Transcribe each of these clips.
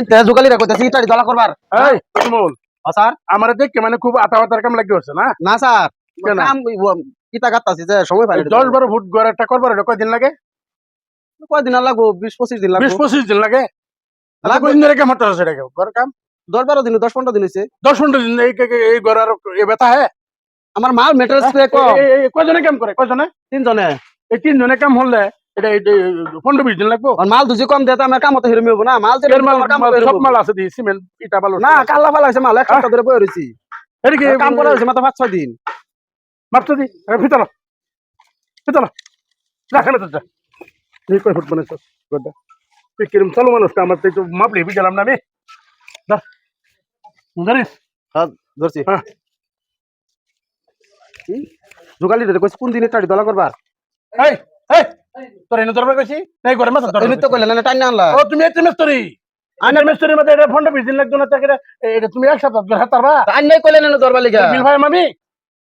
কিনতে জোগালি রাখতেছি ইটারি দলা করবার। এই তুমুল স্যার? আমার দেখে মানে খুব আতা আতার কাম লাগি হচ্ছে না? না স্যার। কেন? কাম কিতা গাত্তাছি যে সময় পাই দশ বারো ফুট গড় একটা করবার এটা কয়দিন লাগে? লাগবো? পঁচিশ দিন পঁচিশ দিন লাগে? লাগবে। কাম দিন দশ পনেরো দিন দিন এই এই- এই ঘর আর এ ব্যথা হ্যাঁ? আমার মাল মেটেরিয়াল স্প্রে কম। এই- এই- এই কয়জনে কাম করে? কয়জনে? তিনজনে। এই তিনজনে কাম হলে এটা পনেরো বিশ দিন লাগবো। আর মাল দুজি কম দিতে আমার কামতে হিরমি হব না। মাল সব আছে দি সিমেন্ট ইটা বালু না কাল্লা ফালা হয়েছে মাল এক সপ্তাহ ধরে বয়ে রয়েছি এটা কি? কাম করে হয়েছে মাত্র পাঁচ ছয় দিন। মাপতে দি ভিতর ভিতর রাখেন তো যা। এই কয় ফুট বানাইছ গড্ডা তুই কিরম চালু মানুষ আমার তো একটু মাপলি গেলাম না আমি। ধর ধরিস? হ্যাঁ, ধরছি। হ্যাঁ। কোন দিন ইটারি দলা করবার এই এই! তোর এনে দরবার কইছি? নাই করে মাথা এমনি তো কইলে না টাইম না আনলা। ও তুমি এত মিস্ত্রি। আইনা মিস্ত্রি মধ্যে এটা ফোনটা বিশ দিন লাগতো না তাকে এটা তুমি এক সপ্তাহ ধরে হাত পারবা টাইম নাই কইলে না দরবার লিগা। বিল ভাই আমি?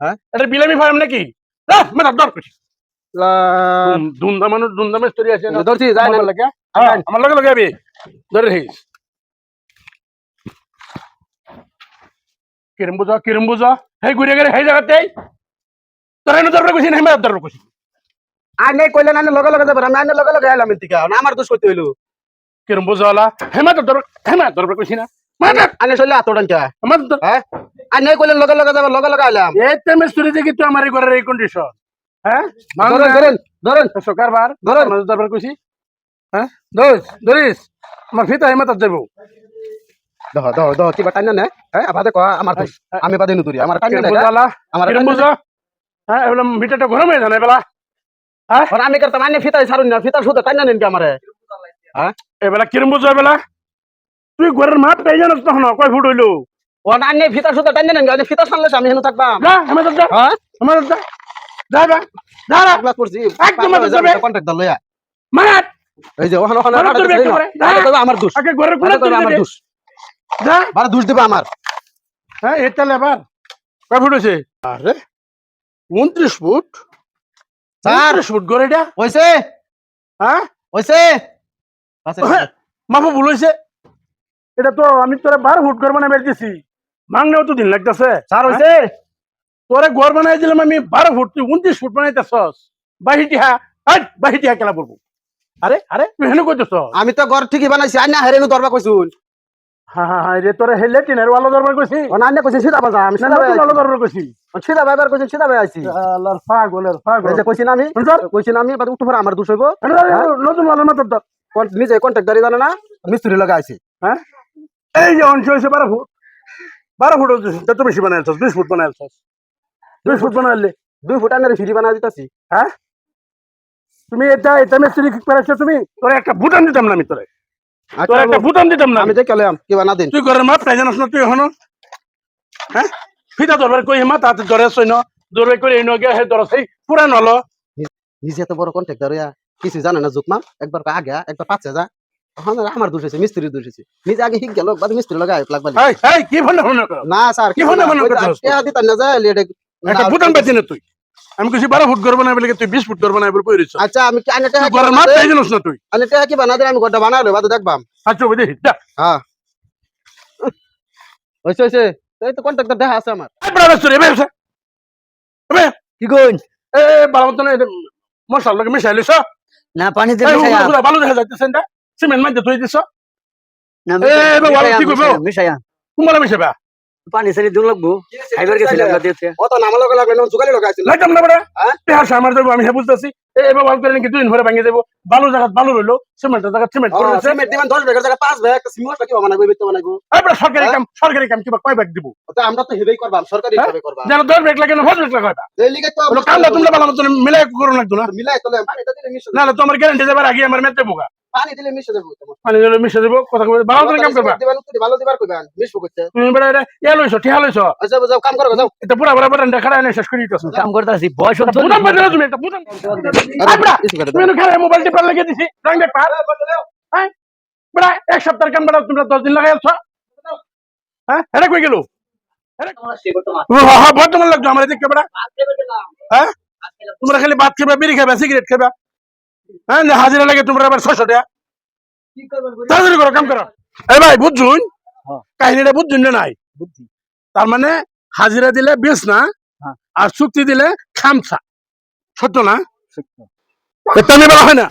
হ্যাঁ? এটা বিল আমি ভাই নাকি রাহ মেরা দর কইছি। দুন্দা মানুষ দুন্দা মিস্ত্রি আছে না ধরছি যাই না লাগে হ্যাঁ, আমার লগে লগে আবি। ধরে রহিস কিরম বুঝা কিরম বুঝা? হেই ঘুরে গেলে হেই জায়গাতেই। তোর এনে দরবার কইছি না মেরা দরবার কইছি। আই নাই কইলে না লগে লগে যাবার আমি আইনের লগে লগে আইলাম এদিকে। না আমার দোষ করতে হইল। কিরম বুঝা হলা হেমা তো দরবার হেমা দরবার কইছি না। আইনে চলে আতড়ান কে আমার হ্যাঁ? আই নাই কইলে লগে লগে যাবার লগে লগে আইলাম। এই মিস্ত্রি দেখি তুই আমার ঘরের এই কন্ডিশন হ্যাঁ? ধরেন ধরেন ধরেন। সরকার বার ধরেন। আমার দরবার কইছি। হ্যাঁ? ধরিস ধরিস আমার ফিতা হেমা তার যাব দহ দহ দহ কিবা টাইম না। হ্যাঁ আবাদে কয়া আমার আমি বাদে নুতুরি আমার টাইম কিরম না বুঝালা আমার টাইম বুঝা? হ্যাঁ এগুলো ভিটাটা গরম হয়ে জানে বেলা। হ্যাঁ আর আমি করতাম ফিতাই না না নিন কে আমারে? এবেলা কিরম বুঝা বেলা? তুই ঘরের মাপ পেয়ে জানাস তখন কয় ফুট হইল? ও না আইনে ফিতার সুদে টাইম না নিন ফিতা ছাড়লে আমি হেনু থাকবাম। যা হেমা যা। হ্যাঁ? হেমা যা। যা যা যা ক্লাস করছি একদম মাথা যাবে। কন্টাক্ট দল লইয়া। মার এই যে ওখানে ওখানে মাথা ধরবে একেবারে। আরে কইবা আমার দোষ। আগে ঘরের কোণে আমার দোষ। যা। বারে দোষ দিবা আমার। হ্যাঁ এটা লেবার কয় ফুট আরে উনত্রিশ ফুট। স্যার। ফুট ঘর এটা? হইছে! হ্যাঁ? হইছে! মাপা ভুল হয়েছে এটা তো আমি তোরা বারো ফুট ঘর বানাই বেরতেছি মাংনেও তো দিন লাগতেছে। স্যার হইছে! তোরা ঘর বানাই দিলাম আমি বারো ফুট তুই উনত্রিশ ফুট বানাইতেছস। বাহিটিহা হাট বাহিটিহা খেলা পড়ব। আরে আরে! তুই হেন কইতেছ আমি তো ঘর ঠিকই বানাইছি আইনা হেরেনু দরবা কইছুন। হ্যাঁ হ্যাঁ হ্যাঁ রে তোরা হেলে টিনের ওয়ালো দরবার কইছি। ও না আইনা কইছি সিধা বাজা আমি না সিধা নতুন ওয়ালো বাজা দরবার কইছি সিধা বাইবার কইছি সিধা বাই আইছি আল্লাহর পাগলের পাগল এই যে কইছি না আমি শুনছর? কইছি না আমি বাদ উঠু পরে আমার দোষ হইব। আরে, আরে, আরে, নতুন ওয়ালো মাত্র দর কোন- নিজে কন্টাক্ট দাঁড়িয়ে জানে না? মিস্ত্রি লগা আইছি। হ্যাঁ? এই যে অংশ হয়েছে বারো ফুট। বারো ফুট হচ্ছে তত বেশি বানাইছস বিশ ফুট বানাইছস বিশ ফুট বানাইলে। দুই ফুট ফিরি দিতাছি। হ্যাঁ? তুমি এটা এটা মিস্ত্রি ঠিক করেছ তুমি? তোর একটা বুটান দিতাম না আমি তোরে। তোর একটা বুটান দিতাম না আমি? যে কেলাম কি বানা দিন? তুই ঘরের মাপ পাই জানাস না তুই এখনও? হ্যাঁ? ফিতা দরবার কই মা তাতে ধরে সৈন্য দরবার করে এনে গিয়ে হে ধর সেই পুরান হলো নিজে এত বড় কন্টাক্ট দাঁড়িয়া কিছু জানে না জুকমা একবার আগে একবার যা এখন আর আমার দোষ হয়েছে মিস্ত্রির দোষ হয়েছে নিজে আগে শিখ গেল বাদ মিস্ত্রি লগা লাগবা এই এই কি ফোন ফোন না স্যার কি হলো মনে করতেছ? দিতাম না যায় লেটে একটা বুটান না তুই? আমি কইছি বারো ফুট ঘর বানাই বলে তুই বিশ ফুট ঘর বানাই বলে কইরিস আচ্ছা আমি কি আইনা তুই ঘরের মাপ পাই জানাস না তুই? আইনা কি বানা বানালো বাদ দেখবাম। আচ্ছা ওই দেখি হ্যাঁ। তো কন্ট্রাক্টর দেখা আছে আমার। এই বড় ব্যস্ত রে ব্যবসা এবে কি কইন? এ বালা মতন মশাল লগে মিশাইলিস না পানিতে এই মিশাইয়া ভালো দেখা যাইতেছে না সিমেন্ট মাইতে তুই দিছ। না এ, বাবা, কি করব? মিশাইয়া, মিশাবা পানি সারি দূর লাগবো। খাইবার গেছিলাম না দিতে অত নাম লগা লাগলে না জুগালি লাগাইছিল। লাইতাম না। বড় হ্যাঁ? সামার দেবো আমি হে বুঝতেছি। এ এবার ভালো করে নাকি দুই দিন ভরে ভাঙিয়ে দেবো। বালু জায়গা বালু রইল সিমেন্টের জায়গা সিমেন্ট করে দিছে সিমেন্ট দিবেন 10 ব্যাগের জায়গা 5 ব্যাগ সিমেন্ট কি বানাবো বিতে বানাবো সরকারি হ্যাঁ? কাম সরকারি কাম কিবা কয় ব্যাগ দিব? তো আমরা তো হেবেই করবাম সরকারি হ্যাঁ? হিসাবে করবাম। যেন দশ ব্যাগ লাগে না ব্যাগ এই লিগে তো কামটা তোমরা মতন মিলাই করো লাগতো না? মিলাই তো দিলে মিশে নাহলে তোমার গ্যারান্টি যাবার আগে আমার মেতে বোকা। পানি দিলে মিশে দেবো তোমার। মানে যেন মিশে দেবো কথা কবে ভালো করে কাম করবা। দিবেন তো ভালো দিবার কইবেন মিশবো করতে। তুমি বড় এটা ইয়া লইছো ঠিয়া লইছো? আচ্ছা যাও কাম করো যাও। এটা পুরা পুরা পুরা দেখা শেষ করে কাম করতে আসি বয়স হচ্ছে তুমি তুমি। এনে খারাপ মোবাইল টিপার লাগিয়ে দিছি রং দেখ পার। হ্যাঁ? বড়া এক সপ্তাহের কাম বড়া তোমরা দশ দিন লাগাই আছো। হ্যাঁ? এটা কই গেল? হ্যাঁ বর্তমান লাগতো আমার দেখতে বড়া হ্যাঁ? তোমরা খালি ভাত খাবে বিড়ি খাবে সিগারেট খাবে। হ্যাঁ হাজিরা লাগে তোমরা আবার ছশো টাকা। তাড়াতাড়ি করো কাম করো। এই ভাই বুঝছুন? হ্যাঁ। কাহিনীটা বুঝছুন না নাই? তার মানে হাজিরা দিলে বেশ না হ্যাঁ। আর চুক্তি দিলে খামসা সত্য না? সত্য। হয় না।